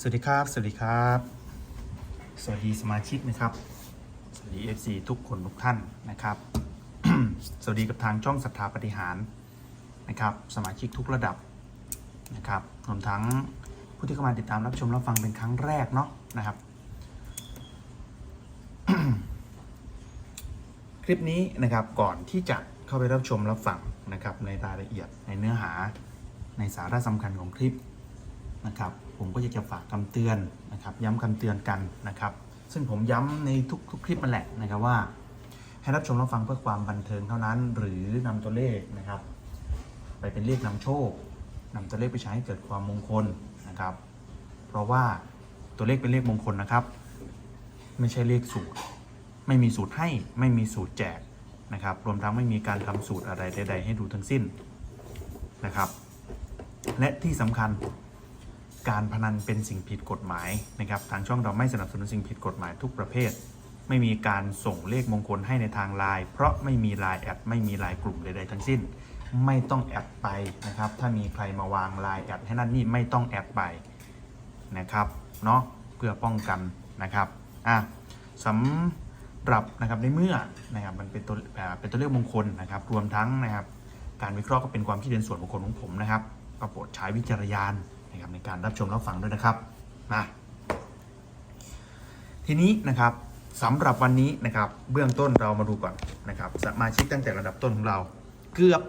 สวัสดีครับ สวัสดีครับ สวัสดีสมาชิกนะครับ สวัสดี FC ทุกคนทุกท่านนะครับ สวัสดีกับทางช่องศรัทธาปฏิหารนะครับ สมาชิกทุกระดับนะครับรวมทั้งผู้ที่เข้ามาติดตามรับชมรับฟังเป็นครั้งแรกเนาะนะครับ คลิปนี้นะครับก่อนที่จะเข้าไปรับชมรับฟังนะครับในรายละเอียดในเนื้อหาในสาระสำคัญของคลิปนะครับ ผมก็อยากจะฝากคำเตือนนะครับ ย้ำคำเตือนกันนะครับ ซึ่งผมย้ำในทุกๆคลิปมันแหละนะครับว่า ให้รับชมรับฟังเพื่อความบันเทิงเท่านั้น หรือนำตัวเลขนะครับ ไปเป็นเลขนำโชคนำตัวเลขไปใช้ให้เกิดความมงคลนะครับ เพราะว่าตัวเลขเป็นเลขมงคลนะครับ ไม่ใช่เลขสูตร ไม่มีสูตรให้ไม่มีสูตรแจกนะครับ รวมทั้งไม่มีการทำสูตรอะไรใด ๆ ให้ดูทั้งสิ้นนะครับ และที่สำคัญ การพนันเป็นสิ่งผิดกฎหมายนะครับทางช่องเราไม่สนับสนุนสิ่งผิดกฎหมายทุกประเภท ไม่มีการส่งเลขมงคลให้ในทางไลน์เพราะไม่มีไลน์แอดไม่มีไลน์กลุ่มใดๆทั้งสิ้น ไม่ต้องแอดไปนะครับ ถ้ามีใครมาวางไลน์แอดให้นั่นนี่ไม่ต้องแอดไปนะครับเนาะเพื่อป้องกันนะครับอะสำหรับนะครับในเมื่อนะครับมันเป็นตัวเป็นตัวเลขมงคลนะครับ รวมทั้งนะครับ การวิเคราะห์ก็เป็นความคิดเห็นส่วนบุคคลของผมนะครับก็โปรดใช้วิจารณญาณ นะครับในการรับชมรับฟังด้วยนะครับมาทีนี้นะครับสำหรับวันนี้นะครับเบื้องต้นเรามาดูก่อนนะครับสมาชิกตั้งแต่ระดับต้นของเราเกือบ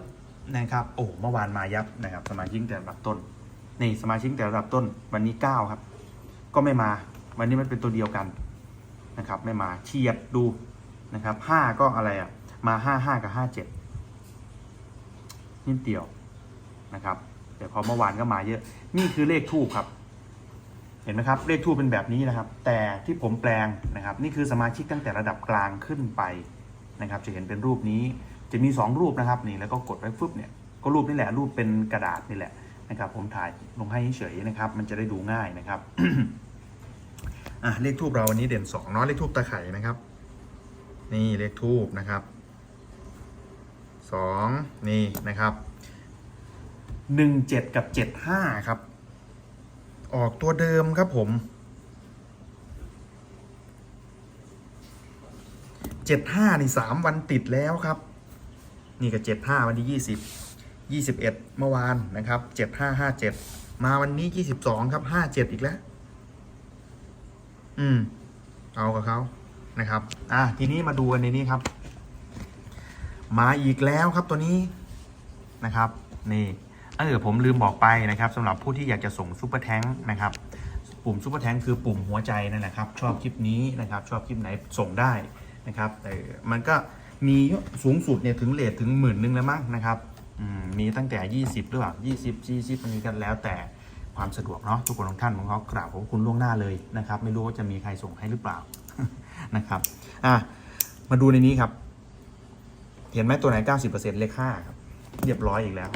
นะครับโอ้เมื่อวานมายับนะครับ สมาชิกแต่ระดับต้นนี่สมาชิกแต่ระดับต้นวันนี้ 9 ครับ ก็ไม่มาวันนี้มันเป็นตัวเดียวกันนะครับไม่มาเฉียดดูนะครับ5ก็อะไรอะมา 5 5 กับ 57นิดเดียวนะครับ แต่พอเมื่อวานก็มาเยอะ นี่คือเลขทูบครับ เห็นไหมครับ เลขทูบเป็นแบบนี้นะครับ แต่ที่ผมแปลงนะครับ นี่คือสมาชิกตั้งแต่ระดับกลางขึ้นไปนะครับ จะเห็นเป็นรูปนี้ จะมี 2 รูปนะครับ นี่แล้วก็กดไว้ฟึบเนี่ย ก็รูปนี่แหละ รูปเป็นกระดาษนี่แหละนะครับ ผมถ่ายลงให้เฉยนะครับ มันจะได้ดูง่ายนะครับอะเลขทูบเราวันนี้เด่น2เนาะเลขทูบตะไคร่นะครับ นี่เลขทูบนะครับสองนี่นะครับ หนึ่งเจ็ดกับเจ็ดห้าครับ ออกตัวเดิมครับผมเจ็ดห้านี่สามวันติดแล้วครับ นี่ก็เจ็ดห้าวันที่ยี่สิบยี่สิบเอ็ดเมื่อวานนะครับเจ็ดห้าห้าเจ็ดมาวันนี้ยี่สิบสองครับห้าเจ็ดอีกแล้ว อืม เอากับเขานะครับ อะทีนี้มาดูกันในนี้ครับ มาอีกแล้วครับตัวนี้นะครับ นี่ เออผมลืมบอกไปนะครับสำหรับผู้ที่อยากจะส่งซูเปอร์แท้งนะครับปุ่มซูเปอร์แท้งคือปุ่มหัวใจนั่นแหละครับ ชอบคลิปนี้นะครับชอบคลิปไหนส่งได้นะครับเออมันก็มีสูงสุดเนี่ยถึงเลทถึงหมื่นนึงแล้วมั้งนะครับมมีตั้งแต่ 20หรือเปล่า20 40มันมีกันแล้วแต่ความสะดวกเนาะทุกคนทุกท่านผมขอกราบขอบคุณล่วงหน้าเลยนะครับ ไม่รู้ว่าจะมีใครส่งให้หรือเปล่านะครับอะมาดูในนี้ครับ เห็นไหมตัวไหน 90%เลข5ครับเรียบร้อยอีกแล้ว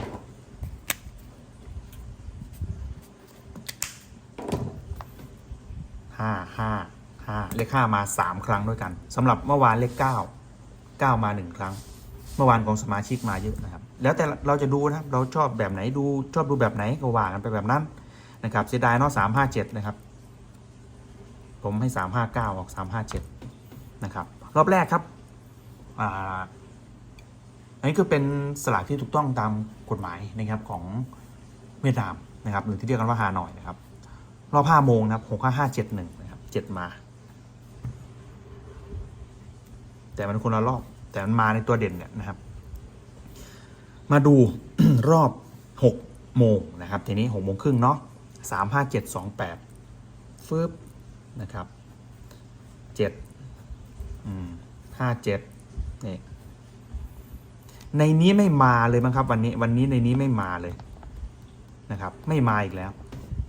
ห้าห้าห้าเลขห้ามาสามครั้งด้วยกันสำหรับเมื่อวานเลขเก้าเก้ามาหนึ่งครั้ง เมื่อวานของสมาชิกมาเยอะนะครับ แล้วแต่เราจะดูนะครับ เราชอบแบบไหนดูชอบดูแบบไหนก็ว่ากันไปแบบนั้นนะครับเสียดายเนาะสามห้าเจ็ดนะครับ ผมให้สามห้าเก้าออกสามห้าเจ็ดนะครับ รอบแรกครับอ่าอันนี้คือเป็นสลากที่ถูกต้องตามกฎหมายนะครับของเวียดนามนะครับหรือที่เรียกกันว่าฮานอยนะครับ รอบห้าโมงนะครับหกห้าห้าเจ็ดหนึ่งนะครับเจ็ดมา แต่มันคนละรอบ แต่มันมาในตัวเด่นเนี่ยนะครับ มาดูรอบหกโมงนะครับ ทีนี้หกโมงครึ่งเนาะสามห้าเจ็ดสองแปดฟึบนะครับเจ็ดห้าเจ็ดนี่ในนี้ไม่มาเลยมั้งครับ วันนี้วันนี้ในนี้ไม่มาเลยนะครับ ไม่มาอีกแล้ว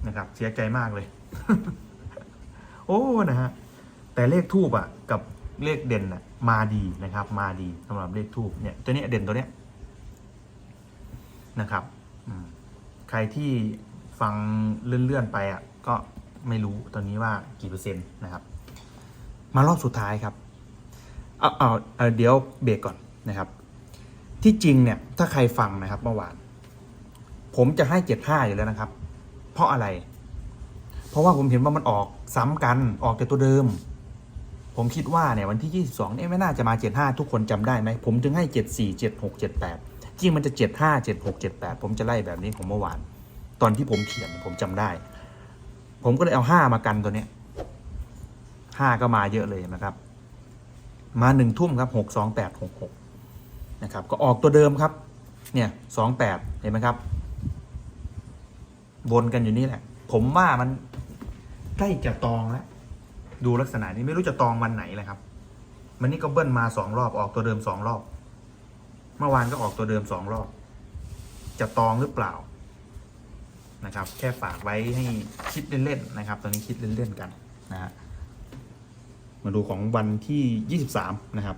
นะครับ เสียใจมากเลย โอ้นะฮะแต่เลขทูบอะ กับเลขเด่นอะ มาดีนะครับ มาดีสำหรับเลขทูบเนี่ย ตัวเนี้ยเด่นตัวเนี้ยนะครับอใครที่ฟังเลื่อนๆไปอะ ก็ไม่รู้ตอนนี้ว่ากี่เปอร์เซ็นต์นะครับ มารอบสุดท้ายครับเอาเอาเอาเดี๋ยวเบรกก่อนนะครับ ที่จริงเนี่ย ถ้าใครฟังนะครับเมื่อวาน ผมจะให้เจ็ดห้าอยู่แล้วนะครับ เพราะอะไร เพราะว่าผมเห็นว่ามันออกซ้ำกันออกแต่ตัวเดิม ผมคิดว่าเนี่ยวันที่ 22เนี่ยไม่น่าจะมา 75 ทุกคนจำได้ไหม ผมถึงให้ 74 76 78 จริงมันจะ 75 76 78 ผมจะไล่แบบนี้ของเมื่อวาน ตอนที่ผมเขียนผมจำได้ ผมก็เลยเอา 5 มากันตัวเนี้ย5ก็มาเยอะเลยนะครับ มาหนึ่งทุ่มครับ 6 2 8 6 6นะครับก็ออกตัวเดิมครับ เนี่ย 28 เห็นไหมครับ วนกันอยู่นี่แหละ ผมว่ามันใกล้จะตองแล้วดูลักษณะนี้ไม่รู้จะตองวันไหนเลยครับ มันนี่ก็เบิ้ลมาสองรอบออกตัวเดิมสองรอบ เมื่อวานก็ออกตัวเดิมสองรอบ จะตองหรือเปล่านะครับ แค่ฝากไว้ให้คิดเล่นๆนะครับ ตอนนี้คิดเล่นๆกันนะฮะมาดูของวันที่ยี่สิบสามนะครับ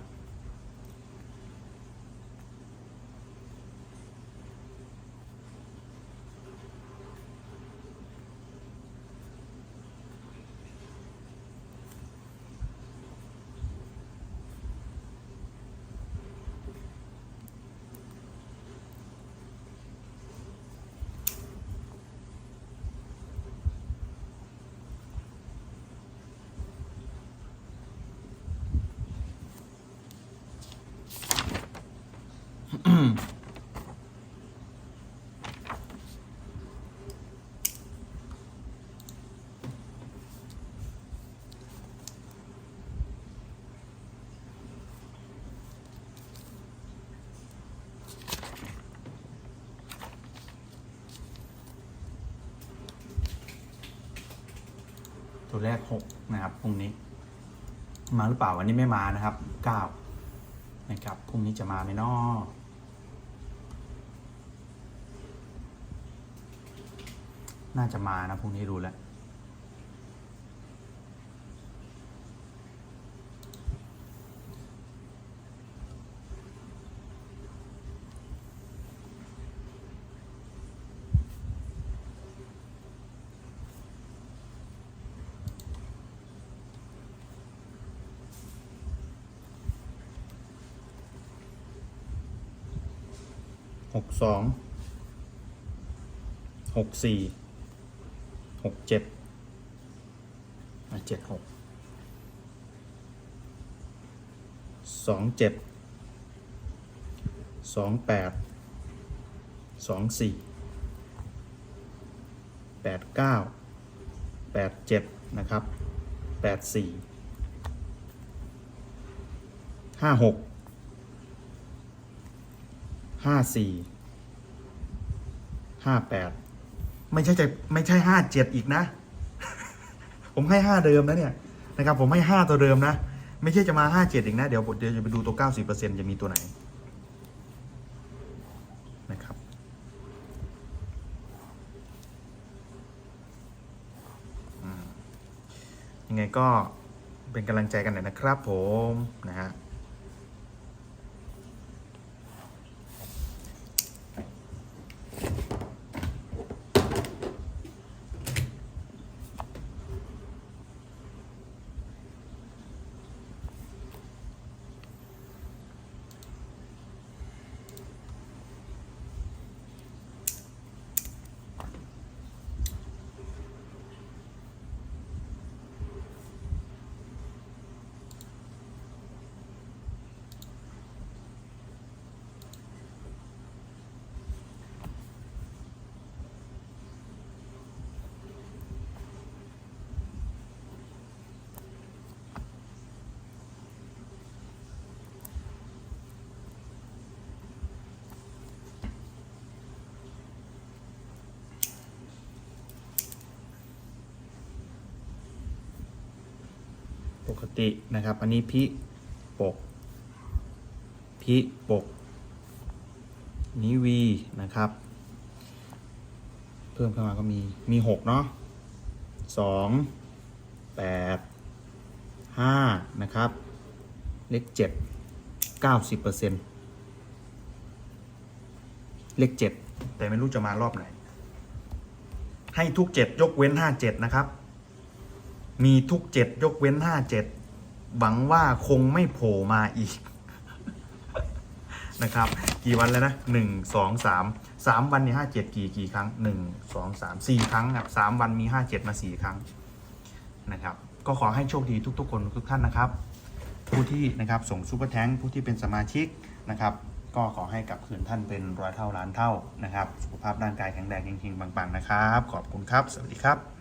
ตัวแรกหกนะครับพรุ่งนี้ มาหรือเปล่าวันนี้ไม่มานะครับเก้านะครับพรุ่งนี้จะมาไหมนอน่าจะมานะพรุ่งนี้รู้แล้ว หกสองหกสี่หกเจ็ดเจ็ดหกสองเจ็ดสองแปดสองสี่แปดเก้าแปดเจ็ดนะครับแปดสี่ห้าหก ห้าสี่ห้าแปดไม่ใช่จะไม่ใช่ห้าเจ็ดอีกนะ ผมให้ห้าเดิมนะเนี่ยนะครับ ผมให้ห้าตัวเดิมนะ ไม่ใช่จะมาห้าเจ็ดอีกนะ เดี๋ยวเดี๋ยวจะไปดูตัวเก้าสิบเปอร์เซ็นจะมีตัวไหนนะครับยังไงก็เป็นกำลังใจกันหน่อยนะครับผมนะฮะ ปกตินะครับ อันนี้พิปก พิปก นี้วีนะครับ เพิ่มเข้ามาก็มีมีหกเนาะสองแปดห้านะครับ เลขเจ็ดเก้าสิบเปอร์เซ็นเลขเจ็ดแต่ไม่รู้จะมารอบไหน ให้ทุกเจ็ดยกเว้นห้าเจ็ดนะครับ มีทุกเจ็ดยกเว้นห้าเจ็ดหวังว่าคงไม่โผล่มาอีก นะครับ กี่วันแล้วนะหนึ่งสองสามสามวันมีห้าเจ็ดกี่กี่ครั้งหนึ่งสองสามสี่ครั้งครับสามวันมีห้าเจ็ดมาสี่ครั้งนะครับ ก็ขอให้โชคดีทุก ๆ คนทุกท่านนะครับ ผู้ที่นะครับส่งซูเปอร์แทงผู้ที่เป็นสมาชิกนะครับ ก็ขอให้กลับคืนท่านเป็นร้อยเท่าล้านเท่านะครับ สุขภาพร่างกายแข็งแรงจริงๆปังๆนะครับ ขอบคุณครับ สวัสดีครับ